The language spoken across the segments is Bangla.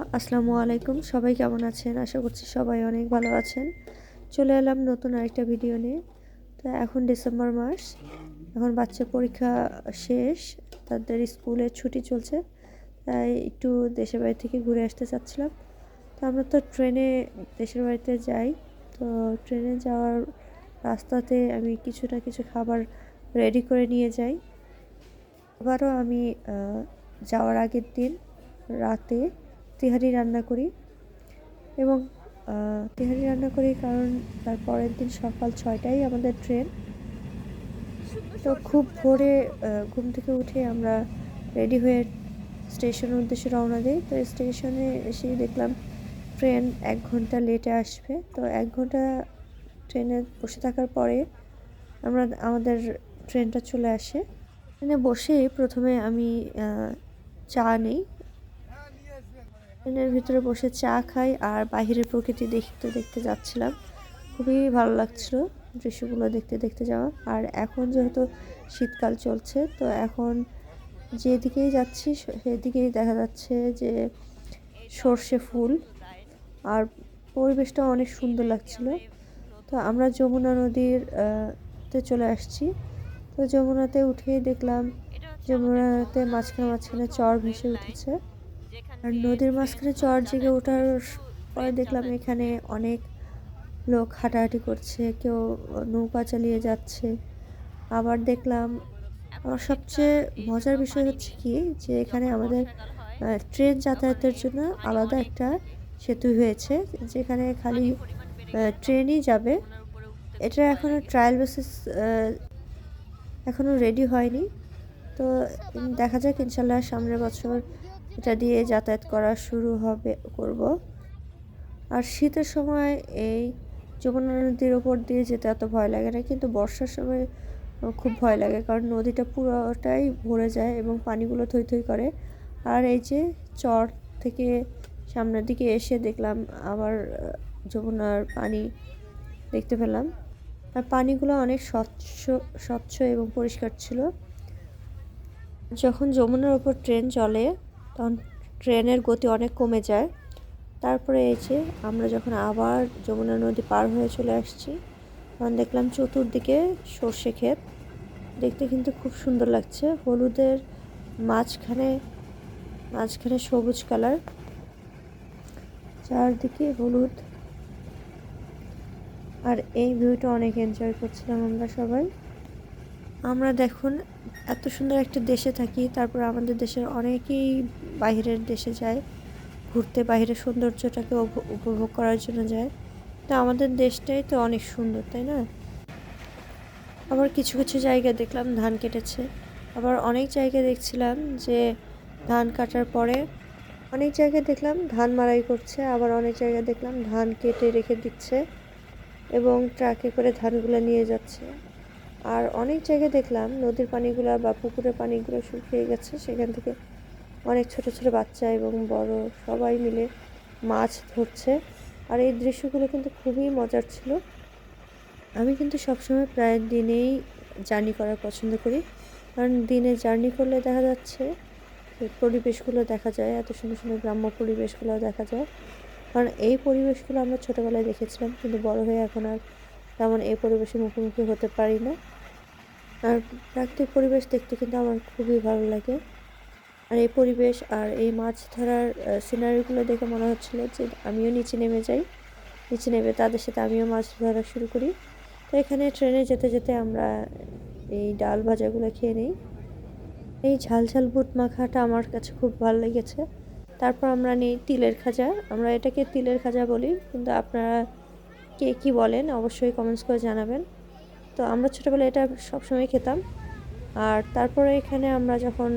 আসসালামু আলাইকুম। সবাই কেমন আছেন? আশা করছি সবাই অনেক ভালো আছেন। চলে এলাম নতুন আরেকটা ভিডিও নিয়ে। তো এখন ডিসেম্বর মাস। এখন বাচ্চা পরীক্ষা শেষ। তাদের স্কুলের ছুটি চলছে। তাই একটু দেশের বাড়ি থেকে ঘুরে আসতে চাচ্ছিলাম। তো আমরা তো ট্রেনে দেশের বাড়িতে যাই। তো ট্রেনে যাওয়ার রাস্তাতে আমি কিছু না কিছু খাবার রেডি করে নিয়ে যাই। আবারও আমি যাওয়ার আগের দিন রাতে তেহারি রান্না করি এবং তেহারি রান্না করি কারণ তার পরের দিন সকাল ছয়টায় আমাদের ট্রেন। তো খুব ভোরে ঘুম থেকে উঠে আমরা রেডি হয়ে স্টেশনের উদ্দেশ্যে রওনা দিই। তো স্টেশনে এসে দেখলাম ট্রেন এক ঘণ্টা লেটে আসবে। তো এক ঘণ্টা ট্রেনে বসে থাকার পরে আমরা, আমাদের ট্রেনটা চলে আসে। ট্রেনে বসে প্রথমে আমি চা নিই ট্রেনের ভিতরে বসে চা খাই আর বাইরের প্রকৃতি দেখতে দেখতে যাচ্ছিলাম। খুবই ভালো লাগছিল দৃশ্যগুলো দেখতে দেখতে যাওয়া। আর এখন যেহেতু শীতকাল চলছে, তো এখন যেদিকেই যাচ্ছি সেদিকেই দেখা যাচ্ছে যে সর্ষে ফুল। আর পরিবেশটা অনেক সুন্দর লাগছিল। তো আমরা যমুনা নদীর তে চলে আসছি। তো যমুনাতে উঠেই দেখলাম, যমুনাতে মাঝখানে মাঝখানে চর ভেসে উঠেছে। আর নদীর মাঝখানে চর জেগে ওঠার পরে দেখলাম এখানে অনেক লোক হাঁটাহাঁটি করছে, কেউ নৌকা চালিয়ে যাচ্ছে। আবার দেখলাম, আমার সবচেয়ে মজার বিষয় হচ্ছে কি, যে এখানে আমাদের ট্রেন যাতায়াতের জন্য আলাদা একটা সেতু হয়েছে, যেখানে খালি ট্রেনই যাবে। এটা এখনও ট্রায়াল বেসিস এখনও রেডি হয়নি। তো দেখা যাক, ইনশাল্লাহ সামনের বছর এটা দিয়ে যাতায়াত করা শুরু হবে, করব। আর শীতের সময় এই যমুনা নদীর ওপর দিয়ে যেতে এত ভয় লাগে না, কিন্তু বর্ষার সময় খুব ভয় লাগে, কারণ নদীটা পুরোটাই ভরে যায় এবং পানিগুলো থই থই করে। আর এই যে চর থেকে সামনের দিকে এসে দেখলাম আবার যমুনার পানি দেখতে পেলাম। আর পানিগুলো অনেক স্বচ্ছ স্বচ্ছ এবং পরিষ্কার ছিল। যখন যমুনার ওপর ট্রেন চলে তখন ট্রেনের গতি অনেক কমে যায়। তারপরে এই যে আমরা যখন আবার যমুনা নদী পার হয়ে চলে আসছি, তখন দেখলাম চতুর্দিকে সর্ষে ক্ষেত। দেখতে কিন্তু খুব সুন্দর লাগছে। হলুদের মাঝখানে মাঝখানে সবুজ কালার। চারদিকে হলুদ। আর এই ভিউটা অনেক এনজয় করছিলাম আমরা সবাই। আমরা দেখুন, এত সুন্দর একটা দেশে থাকি, তারপর আমাদের দেশের অনেকেই বাইরের দেশে যায়, ঘুরতে বাইরের সৌন্দর্যটাকে উপ- উপভোগ করার জন্য যায়। তো আমাদের দেশটাই তো অনেক সুন্দর, তাই না? আবার কিছু কিছু জায়গায় দেখলাম, ধান কেটেছে। আবার অনেক জায়গায় দেখছিলাম যে ধান কাটার পরে অনেক জায়গায় দেখলাম ধান মারাই করছে, আবার অনেক জায়গায় দেখলাম ধান কেটে রেখে দিচ্ছে এবং ট্রাকে করে ধানগুলো নিয়ে যাচ্ছে। আর অনেক জায়গায় দেখলাম নদীর পানিগুলো বা পুকুরের পানিগুলো শুকিয়ে গেছে। সেখান থেকে অনেক ছোট ছোট বাচ্চা এবং বড় সবাই মিলে মাছ ধরছে। আর এই দৃশ্যগুলো কিন্তু খুবই মজার ছিল। আমি কিন্তু সবসময় প্রায় দিনেই জার্নি করা পছন্দ করি। কারণ দিনে জার্নি করলে দেখা যাচ্ছে পরিবেশগুলো দেখা যায়, এত সুন্দর সুন্দর গ্রাম্য পরিবেশগুলো দেখা যায়। কারণ এই পরিবেশগুলো আমরা ছোটোবেলায় দেখেছিলাম, কিন্তু বড় হয়ে এখন আর তেমন এই পরিবেশের মুখোমুখি হতে পারি না। আর প্রাকৃতিক পরিবেশ দেখতে কিন্তু আমার খুবই ভালো লাগে। আর এই পরিবেশ আর এই মাছ ধরার সিনারিগুলো দেখে মনে হচ্ছিল যে আমিও নিচে নেমে যাই। নিচে নেমে তাদের সাথে আমিও মাছ ধরা শুরু করি। তো এখানে ট্রেনে যেতে যেতে আমরা এই ডাল ভাজাগুলো খেয়ে নিই। এই ঝাল ঝাল বুট মাখাটা আমার কাছে খুব ভালো লেগেছে। তারপর আমরা নিই তিলের খাজা। আমরা এটাকে তিলের খাজা বলি, কিন্তু আপনারা কে কী বলেন, অবশ্যই কমেন্টস করে জানাবেন। তো আমরা ছোটোবেলায় এটা সবসময় খেতাম। আর তারপরে এখানে আমরা যখন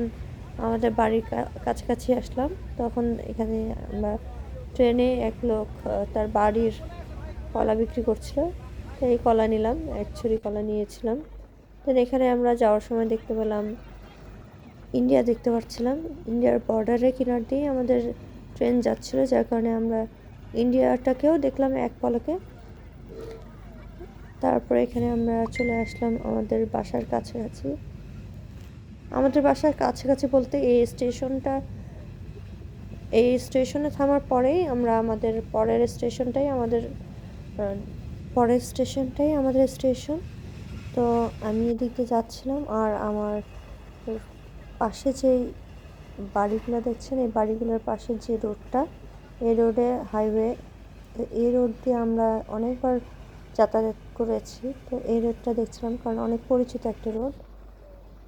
আমাদের বাড়ির কাছাকাছি আসলাম, তখন এখানে আমরা ট্রেনে এক লোক তার বাড়ির কলা বিক্রি করছিল। তো এই কলা নিলাম, এক ছড়ি কলা নিয়েছিলাম। তো এখানে আমরা যাওয়ার সময় দেখতে পেলাম ইন্ডিয়া দেখতে পাচ্ছিলাম ইন্ডিয়ার বর্ডারে কিনার দিয়ে আমাদের ট্রেন যাচ্ছিল, যার কারণে আমরা ইন্ডিয়াটাকেও দেখলাম এক পলকে। তারপরে এখানে আমরা চলে আসলাম আমাদের বাসার কাছাকাছি। আমাদের বাসার কাছাকাছি বলতে এই স্টেশনটা, এই স্টেশনে থামার পরেই আমরা আমাদের পরের স্টেশনটাই আমাদের, পরের স্টেশনটাই আমাদের স্টেশন। তো আমি এদিকে যাচ্ছিলাম আর আমার পাশে যে বাড়িগুলো দেখছেন, এই বাড়িগুলোর পাশে যে রোডটা, এই রোডে হাইওয়ে, এই রোড দিয়ে আমরা অনেকবার যাতায়াত করেছি। তো এই রোডটা দেখছিলাম কারণ অনেক পরিচিত একটা রোড।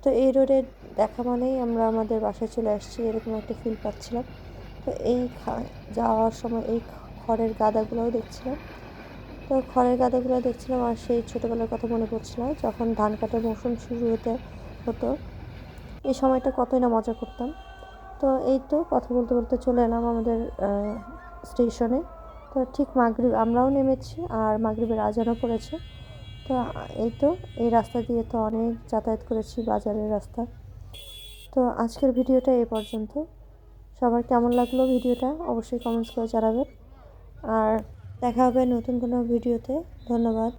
তো এই রোডে দেখা মানেই আমরা আমাদের বাসায় চলে আসছি, এরকম একটা ফিল পাচ্ছিলাম। তো এই যাওয়ার সময় এই খড়ের গাদাগুলোও দেখছিলাম। তো খড়ের গাদাগুলো দেখছিলাম আর সেই ছোটোবেলার কথা মনে পড়ছিল যখন ধান কাটার মৌসুম শুরু হতে, হতো। এই সময়টা কতই না মজা করতাম। তো এই তো কথা বলতে বলতে চলে এলাম আমাদের স্টেশনে তো ঠিক মাগরিব, আমরাও নেমেছি আর মাগরিবের আজানও পড়েছে। তো এই তো, এই রাস্তা দিয়ে তো অনেক যাতায়াত করেছি, বাজারের রাস্তা। তো আজকের ভিডিওটা এ পর্যন্ত। সবার কেমন লাগল ভিডিওটা অবশ্যই কমেন্টস করে জানাবেন। আর দেখা হবে নতুন কোনো ভিডিওতে। ধন্যবাদ।